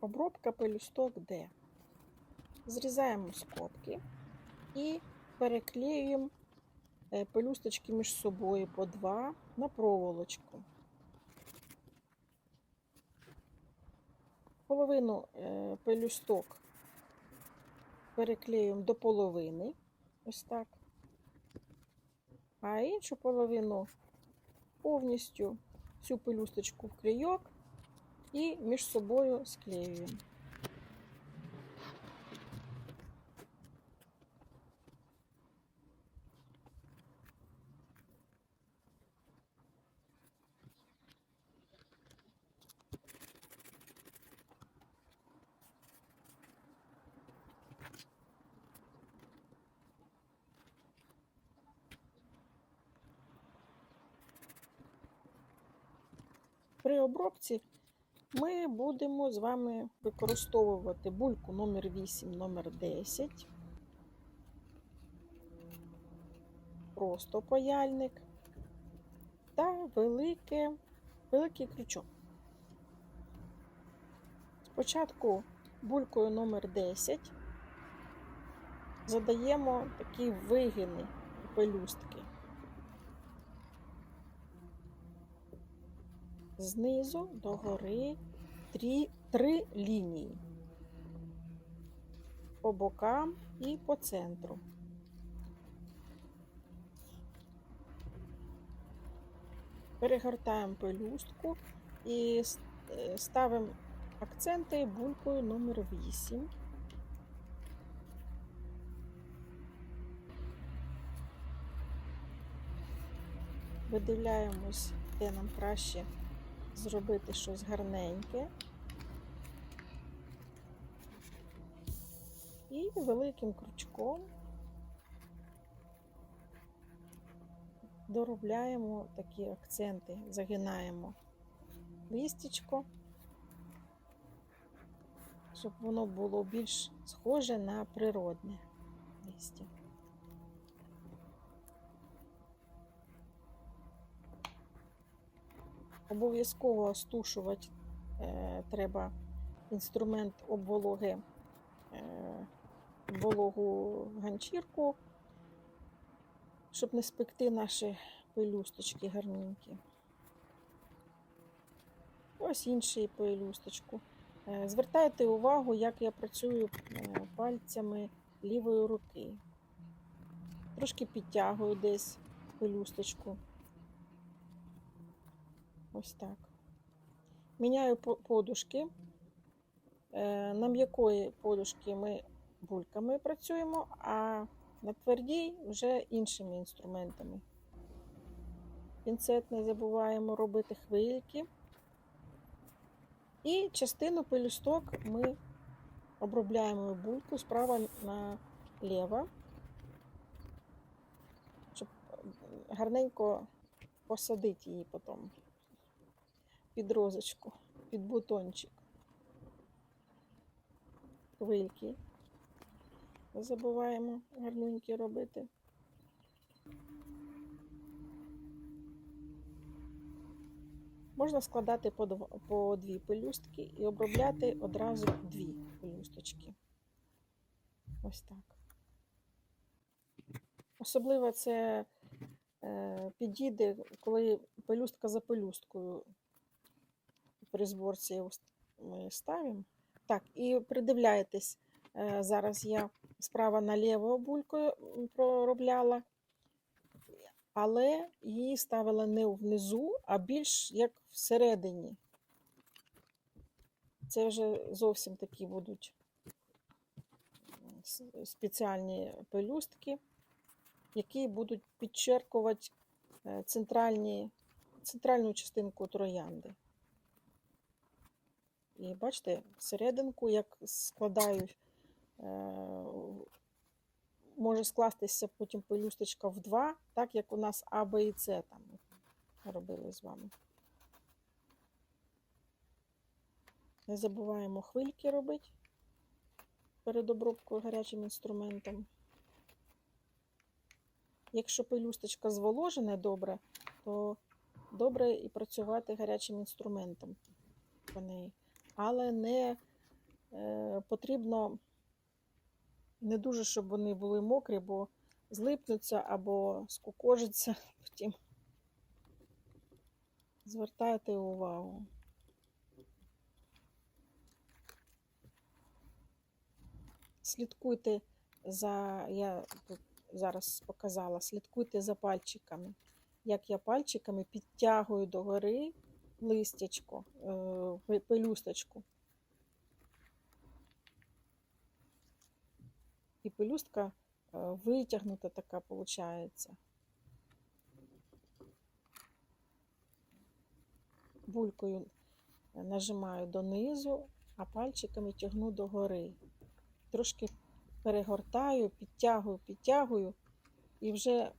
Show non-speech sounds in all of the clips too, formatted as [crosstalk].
Обробка пелюсток Д. Зрізаємо скобки і переклеюємо е, пелюсточки між собою по два на проволочку. Половину е, пелюсток переклеюємо до половини, ось так. А іншу половину повністю всю пелюсточку в клейок і між собою склеюємо. При обробці ми будемо з вами використовувати бульку номер 8, номер 10. Просто паяльник та велике, великий крючок. Спочатку булькою номер 10 задаємо такі вигини пелюстки. Знизу до гори три, три лінії по бокам і по центру. Перегортаємо пелюстку і е, ставимо акценти булькою номер 8. Видивляємось, де нам краще зробити щось гарненьке. І великим крючком доробляємо такі акценти, загинаємо листячко, щоб воно було більш схоже на природне листя. Обов'язково стушувати е, треба інструмент обвологи, е, вологу ганчірку, щоб не спекти наші пелюсточки гарненькі. Ось інший пелюсточку. Е, звертайте увагу, як я працюю е, пальцями лівої руки. Трошки підтягую десь пелюсточку. Ось так. Міняю подушки. Е, На м'якої подушки ми бульками працюємо, а на твердій вже іншими інструментами. Пінцет не забуваємо робити хвильки. І частину пелюсток ми обробляємо бульку справа наліво, щоб гарненько посадити її потім під розочку, під бутончик. Хвильки. Не забуваємо гарненькі робити. Можна складати по, по дві пелюстки і обробляти одразу дві пелюсточки. Ось так. Особливо це е, підійде, коли пелюстка за пелюсткою при зборці ми ставимо. Так, і придивляєтесь, е, зараз я справа наліво булькою проробляла, але її ставила не внизу, а більш як всередині. Це вже зовсім такі будуть спеціальні пелюстки, які будуть підчеркувати е, центральні, центральну частинку троянди. І бачите, серединку, як складаю, е, може скластися потім пелюсточка в два, так як у нас А, Б і С там робили з вами. Не забуваємо хвильки робити перед обробкою гарячим інструментом. Якщо пелюсточка зволожена добре, то добре і працювати гарячим інструментом по неї. Але не е, потрібно не дуже, щоб вони були мокрі, бо злипнуться або скукожаться [laughs] потім. Звертайте увагу. Слідкуйте за, я тут зараз показала, слідкуйте за пальчиками. Як я пальчиками підтягую догори листячко, е, пелюсточку. І пелюстка е, витягнута така виходить. Булькою нажимаю донизу, а пальчиками тягну догори. Трошки перегортаю, підтягую, підтягую, і вже, е,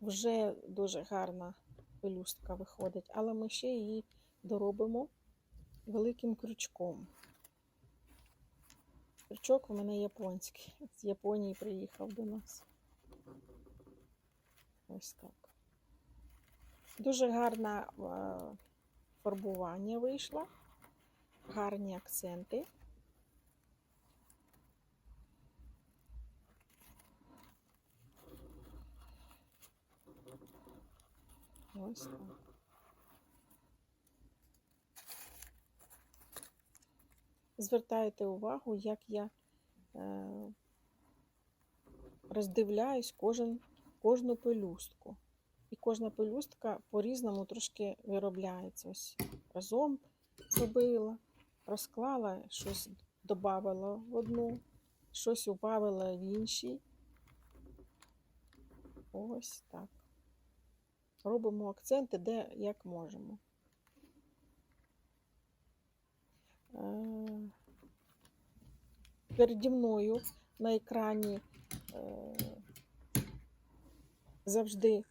вже дуже гарна пелюстка виходить. Але ми ще її доробимо великим крючком. Крючок у мене японський. З Японії приїхав до нас. Ось так. Дуже гарне фарбування вийшло, гарні акценти. Так. Звертайте увагу, як я е, роздивляюсь кожен, кожну пелюстку. І кожна пелюстка по-різному трошки виробляється. Ось разом зробила, розклала, щось додавала в одну, щось убавила в іншій. Ось так. Робимо акценти, де як можемо. Е, Переді мною на екрані е, завжди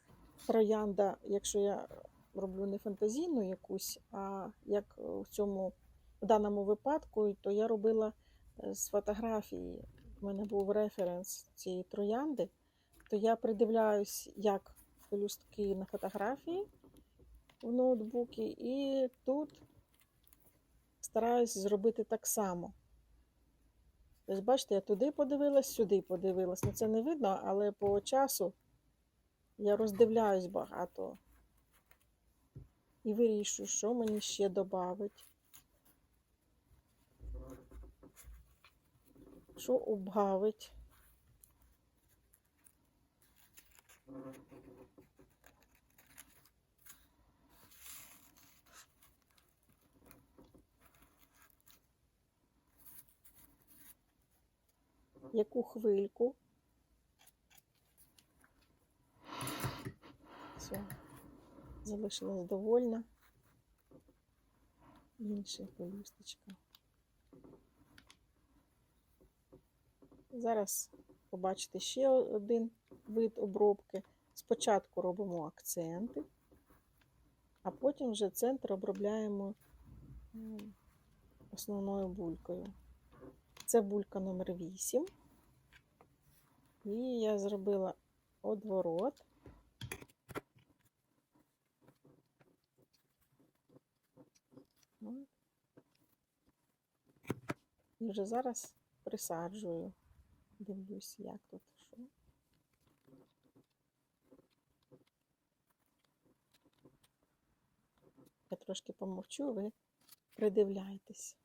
троянда, якщо я роблю не фантазійну якусь, а як в цьому в даному випадку, то я робила е, з фотографії. У мене був референс цієї троянди, то я придивляюсь, як пелюстки на фотографії в ноутбуці, і тут стараюсь зробити так само. Тобто, бачите, я туди подивилась, сюди подивилась. Ну, це не видно, але по часу я роздивляюсь багато і вирішую, що мені ще додати. Що убавить. Яку хвильку. Все, залишилась довольна. Інша пелюсточка. Зараз побачите ще один вид обробки. Спочатку робимо акценти, а потім вже центр обробляємо основною булькою. Це булька номер 8. І я зробила одворот. І вже зараз присаджую. Дивлюсь, як тут що. Я трошки помовчу, ви придивляйтесь.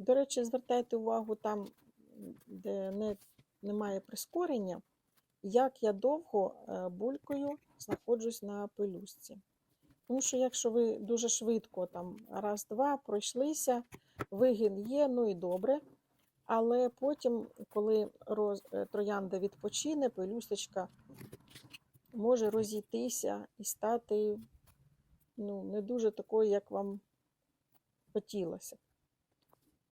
До речі, звертайте увагу там, де не, немає прискорення, як я довго е, булькою знаходжусь на пелюстці. Тому що якщо ви дуже швидко, там раз-два пройшлися, вигін є, ну і добре. Але потім, коли роз, е, троянда відпочине, пелюсточка може розійтися і стати ну, не дуже такою, як вам хотілося.